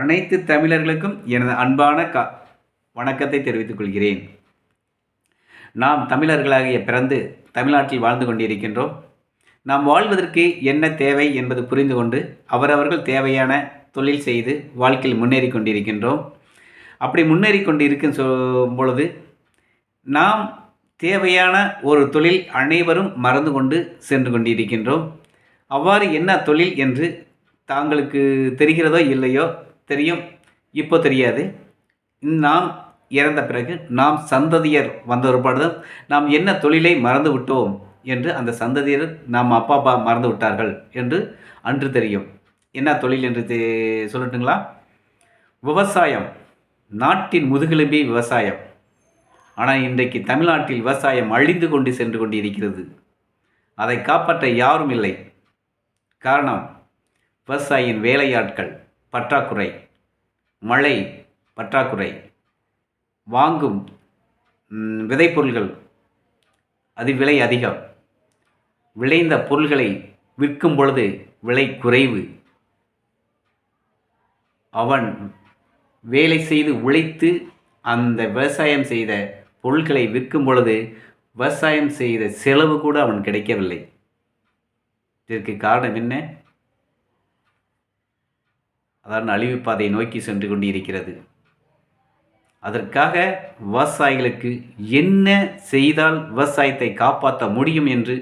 அனைத்து தமிழர்களுக்கும் எனது அன்பான க வணக்கத்தை தெரிவித்துக் கொள்கிறேன். நாம் தமிழர்களாகிய பிறந்து தமிழ்நாட்டில் வாழ்ந்து கொண்டிருக்கின்றோம். நாம் வாழ்வதற்கு என்ன தேவை என்பது புரிந்து கொண்டு அவரவர்கள் தேவையான தொழில் செய்து வாழ்க்கையில் முன்னேறி கொண்டிருக்கின்றோம். அப்படி முன்னேறி கொண்டு இருக்கும் பொழுது நாம் தேவையான ஒரு தொழில் அனைவரும் மறந்து கொண்டு சென்று கொண்டிருக்கின்றோம். அவ்வாறு என்ன தொழில் என்று தாங்களுக்கு தெரிகிறதோ இல்லையோ தெரியும். இப்போ தெரியாது. நாம் இறந்த பிறகு நாம் சந்ததியர் வந்த ஒருபாடுதான் நாம் என்ன தொழிலை மறந்து விட்டோம் என்று அந்த சந்ததியர் நாம் அப்பா அப்பா மறந்து விட்டார்கள் என்று அன்று தெரியும். என்ன தொழில் என்று தே சொல்லட்டுங்களா? விவசாயம். நாட்டின் முதுகெலும்பே விவசாயம். ஆனால் இன்றைக்கு தமிழ்நாட்டில் விவசாயம் அழிந்து கொண்டு சென்று கொண்டு இருக்கிறது அதை காப்பாற்ற யாரும் இல்லை. காரணம் விவசாயியின் வேலையாட்கள். பற்றாக்குறை மழை பற்றாக்குறை வாங்கும் விதைப்பொருள்கள் அது விலை அதிகம். விளைந்த பொருள்களை விற்கும் பொழுது விலை குறைவு. அவன் வேலை செய்து உழைத்து அந்த விவசாயம் செய்த பொருட்களை விற்கும் பொழுது விவசாயம் செய்த செலவு கூட அவன் கிடைக்கவில்லை. இதற்கு காரணம் என்ன? அதான் பாதையை நோக்கி சென்று கொண்டிருக்கிறது. அதற்காக விவசாயிகளுக்கு என்ன செய்தால் விவசாயத்தை காப்பாற்ற முடியும் என்று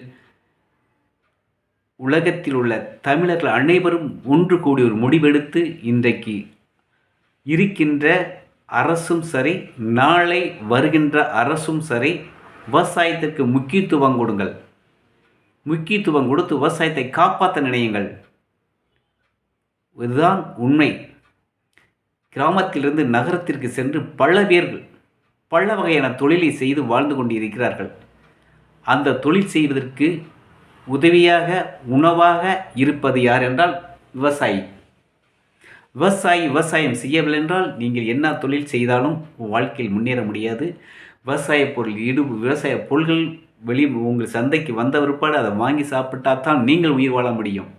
உலகத்தில் உள்ள தமிழர்கள் அனைவரும் ஒன்று கூடி ஒரு முடிவெடுத்து இன்றைக்கு இருக்கின்ற அரசும் சரி நாளை வருகின்ற அரசும் சரி விவசாயத்திற்கு முக்கியத்துவம் கொடுங்கள். முக்கியத்துவம் கொடுத்து விவசாயத்தை காப்பாற்ற நினையுங்கள். இதுதான் உண்மை. கிராமத்திலிருந்து நகரத்திற்கு சென்று பல பேர்கள் பல வகையான தொழிலை செய்து வாழ்ந்து கொண்டிருக்கிறார்கள். அந்த தொழில் செய்வதற்கு உதவியாக உணவாக இருப்பது யார் என்றால் விவசாயி. விவசாயி விவசாயம் செய்யவில்லை என்றால் நீங்கள் என்ன தொழில் செய்தாலும் வாழ்க்கையில் முன்னேற முடியாது. விவசாய பொருள் இடு விவசாய பொருள்கள் வெளி உங்கள் சந்தைக்கு வந்த பிற்பாடு அதை வாங்கி சாப்பிட்டா தான் நீங்கள் உயிர் வாழ முடியும்.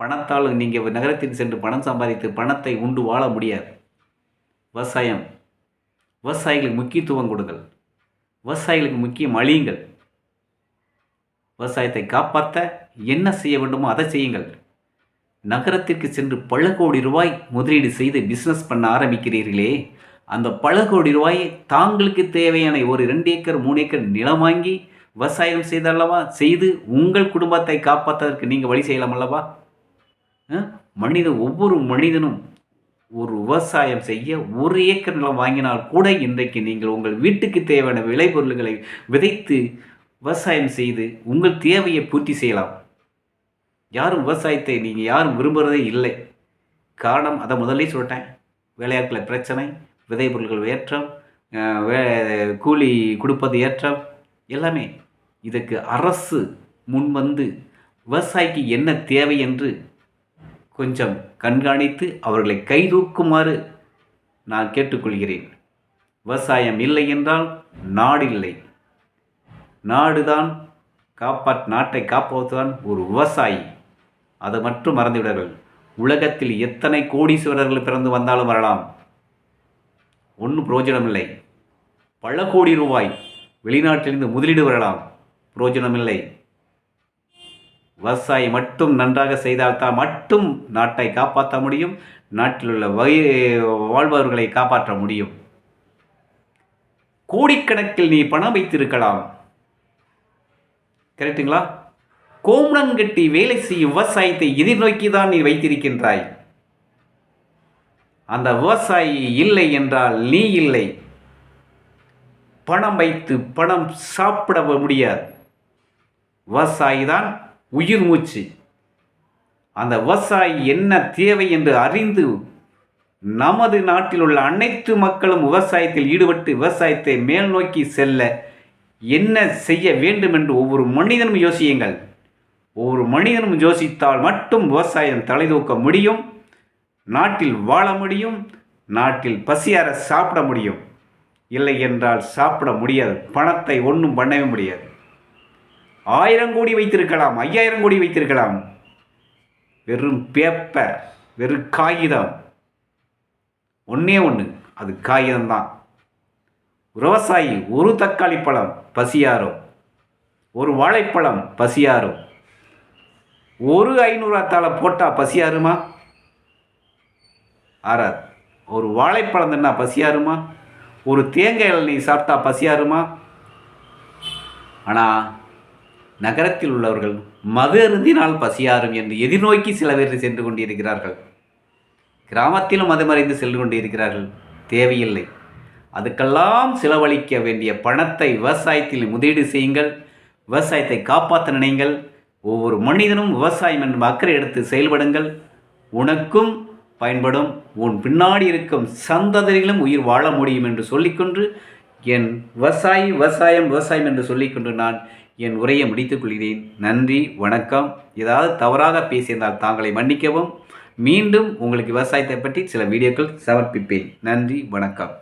பணத்தால் நீங்கள் நகரத்திற்கு சென்று பணம் சம்பாதித்து பணத்தை உண்டு வாழ முடியாது. விவசாயம் விவசாயிகளுக்கு முக்கியத்துவம் கொடுங்கள். விவசாயிகளுக்கு முக்கியம் அழியுங்கள். விவசாயத்தை காப்பாற்ற என்ன செய்ய வேண்டுமோ அதை செய்யுங்கள். நகரத்திற்கு சென்று பல கோடி ரூபாய் முதலீடு செய்து பிஸ்னஸ் பண்ண ஆரம்பிக்கிறீர்களே அந்த பல கோடி ரூபாயை தாங்களுக்கு தேவையான ஒரு ரெண்டு ஏக்கர் மூணு ஏக்கர் நிலம் வாங்கி விவசாயம் செய்தல்லவா செய்து உங்கள் குடும்பத்தை காப்பாற்றுவதற்கு நீங்கள் வழி செய்யலாம் அல்லவா? மனித மனிதன் ஒவ்வொரு மனிதனும் ஒரு விவசாயம் செய்ய ஒரு ஏக்கர் நிலம் வாங்கினால் கூட இன்றைக்கு நீங்கள் உங்கள் வீட்டுக்கு தேவையான விளைபொருள்களை விதைத்து விவசாயம் செய்து உங்கள் தேவையை பூர்த்தி செய்யலாம். யாரும் விவசாயத்தை நீங்கள் யாரும் விரும்புகிறதே இல்லை. காரணம் அதை முதல்ல சொல்லிட்டேன். வேலையாட்களை பிரச்சனை விதைப்பொருள்கள் ஏற்றம் வே கூலி கொடுப்பது ஏற்றம் எல்லாமே. இதுக்கு அரசு முன்வந்து விவசாயிக்கு என்ன தேவை என்று கொஞ்சம் கண்காணித்து அவர்களை கைதூக்குமாறு நான் கேட்டுக்கொள்கிறேன். விவசாயம் இல்லை என்றால் நாடு இல்லை. நாடுதான் காப்பாற் நாட்டை காப்பாற்றுவான் ஒரு விவசாயி. அதை மட்டும் மறந்துவிடார்கள். உலகத்தில் எத்தனை கோடீஸ்வரர்கள் பிறந்து வந்தாலும் வரலாம். ஒன்றும் பிரயோஜனம் இல்லை பல கோடி ரூபாய் வெளிநாட்டிலிருந்து முதலீடு வரலாம் பிரயோஜனம் இல்லை விவசாயம் மட்டும் நன்றாக செய்தால்தான் மட்டும் நாட்டை காப்பாற்ற முடியும் நாட்டில் உள்ள வகை வாழ்பவர்களை காப்பாற்ற முடியும். கோடிக்கணக்கில் நீ பணம் வைத்திருக்கலாம். கரெக்டுங்களா கோமணங்கட்டி வேலை செய்யும் விவசாயத்தை எதிர்நோக்கி தான் நீ வைத்திருக்கின்றாய். அந்த விவசாயி இல்லை என்றால் நீ இல்லை. பணம் வைத்து பணம் சாப்பிட முடியாது. விவசாயி தான் உயிர் மூச்சு. அந்த விவசாயி என்ன தேவை என்று அறிந்து நமது நாட்டில் உள்ள அனைத்து மக்களும் விவசாயத்தில் ஈடுபட்டு விவசாயத்தை மேல் நோக்கி செல்ல என்ன செய்ய வேண்டும் என்று ஒவ்வொரு மனிதனும் யோசியுங்கள். ஒவ்வொரு மனிதனும் யோசித்தால் மட்டும் விவசாயம் தலைதூக்க முடியும். நாட்டில் வாழ முடியும். நாட்டில் பசியார சாப்பிட முடியும். இல்லை என்றால் சாப்பிட முடியாது. பணத்தை ஒன்றும் பண்ணவே முடியாது. ஆயிரம் கோடி வைத்திருக்கலாம் ஐயாயிரம் கோடி வைத்திருக்கலாம். வெறும் பேப்பர் வெறும் காகிதம். ஒன்றே ஒன்று அது காகிதம்தான். விவசாயி ஒரு தக்காளி பழம் பசியாரும். ஒரு வாழைப்பழம் பசியாரும். ஒரு ஐநூறாத்தால போட்டால் பசியாருமா? ஆறாது. ஒரு வாழைப்பழம் தின்னா பசியாருமா? ஒரு தேங்காய் இளநீ சாப்பிட்டா பசியாருமா? ஆனால் நகரத்தில் உள்ளவர்கள் மது அருந்தினால் பசியாரும் என்று எதிர்நோக்கி சில பேர் சென்று கொண்டிருக்கிறார்கள். கிராமத்திலும் மதுமறைந்து சென்று கொண்டிருக்கிறார்கள். தேவையில்லை. அதுக்கெல்லாம் செலவழிக்க வேண்டிய பணத்தை விவசாயத்தில் முதலீடு செய்யுங்கள். விவசாயத்தை காப்பாற்ற நினைங்கள். ஒவ்வொரு மனிதனும் விவசாயம் என்று அக்கறை எடுத்து செயல்படுங்கள். உனக்கும் பயன்படும். உன் பின்னாடி இருக்கும் சந்ததிகளும் உயிர் வாழ முடியும் என்று சொல்லிக்கொண்டு என் விவசாயி விவசாயம் விவசாயம் என்று சொல்லிக்கொண்டு நான் என் உரையை முடித்துக் கொள்கிறேன். நன்றி வணக்கம். ஏதாவது தவறாக பேசியிருந்தால் தாங்களை மன்னிக்கவும். மீண்டும் உங்களுக்கு விவசாயத்தை பற்றி சில வீடியோக்கள் சமர்ப்பிப்பேன். நன்றி வணக்கம்.